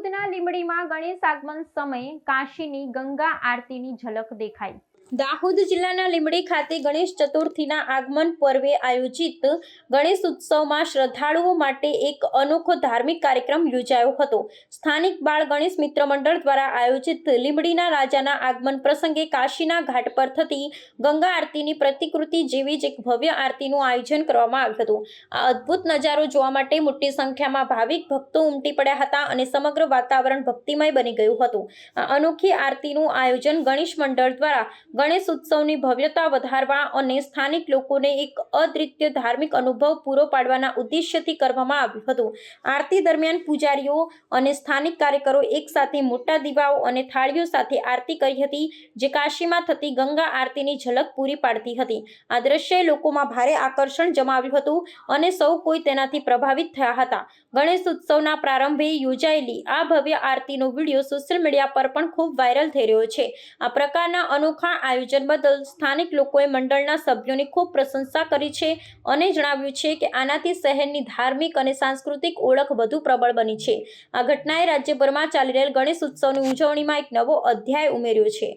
દાહોદના લીમડીમાં ગણેશ આગમન સમયે કાશીની ગંગા આરતીની ઝલક દેખાઈ. દાહોદ જિલ્લાના લીંબડી ખાતે ગણેશ ચતુર્થીના આગમન પર્વે આયોજિત ગણેશ ઉત્સવમાં શ્રદ્ધાળુઓ માટે એક અનોખો ધાર્મિક કાર્યક્રમ યોજાયો હતો. સ્થાનિક બાળ ગણેશ મિત્ર મંડળ દ્વારા આયોજિત લીંબડીના રાજાના આગમન પ્રસંગે કાશીના ઘાટ પર થતી ગંગા આરતીની પ્રતિકૃતિ જેવી જ એક ભવ્ય આરતીનું આયોજન કરવામાં આવ્યું હતું. આ અદ્ભુત નજારો જોવા માટે મોટી સંખ્યામાં ભાવિક ભક્તો ઉમટી પડ્યા હતા અને સમગ્ર વાતાવરણ ભક્તિમય બની ગયું હતું. આ અનોખી આરતીનું આયોજન ગણેશ મંડળ દ્વારા ગણેશ ઉત્સવની ભવ્યતા વધારવા અને સ્થાનિક લોકોને એક અદ્વિતીય ધાર્મિક અનુભવ પૂરો પાડવાના ઉદ્દેશ્યથી કરવામાં આવ્યું હતું. આરતી દરમિયાન પૂજારીઓ અને સ્થાનિક કાર્યકરો એકસાથે મોટા દીવાઓ અને થાળીઓ સાથે આરતી કરી હતી, જે કાશીમાં થતી ગંગા આરતીની ઝલક પૂરી પાડતી હતી. આ દ્રશ્યએ લોકોમાં ભારે આકર્ષણ જમાવ્યું હતું અને સૌ કોઈ તેનાથી પ્રભાવિત થયા હતા. ગણેશ ઉત્સવના પ્રારંભે યોજાયેલી આ ભવ્ય આરતીનો વીડિયો સોશિયલ મીડિયા પર પણ ખૂબ વાયરલ થઈ રહ્યો છે. આ પ્રકારના અનોખા આયોજન બદલ સ્થાનિક લોકોએ મંડળના સભ્યોની ખૂબ પ્રશંસા કરી છે અને જણાવ્યું છે કે આનાથી શહેરની ધાર્મિક અને સાંસ્કૃતિક ઓળખ વધુ પ્રબળ બની છે. આ ઘટનાએ રાજ્યભરમાં ચાલી રહેલ ગણેશ ઉત્સવની ઉજવણીમાં એક નવો અધ્યાય ઉમેર્યો છે.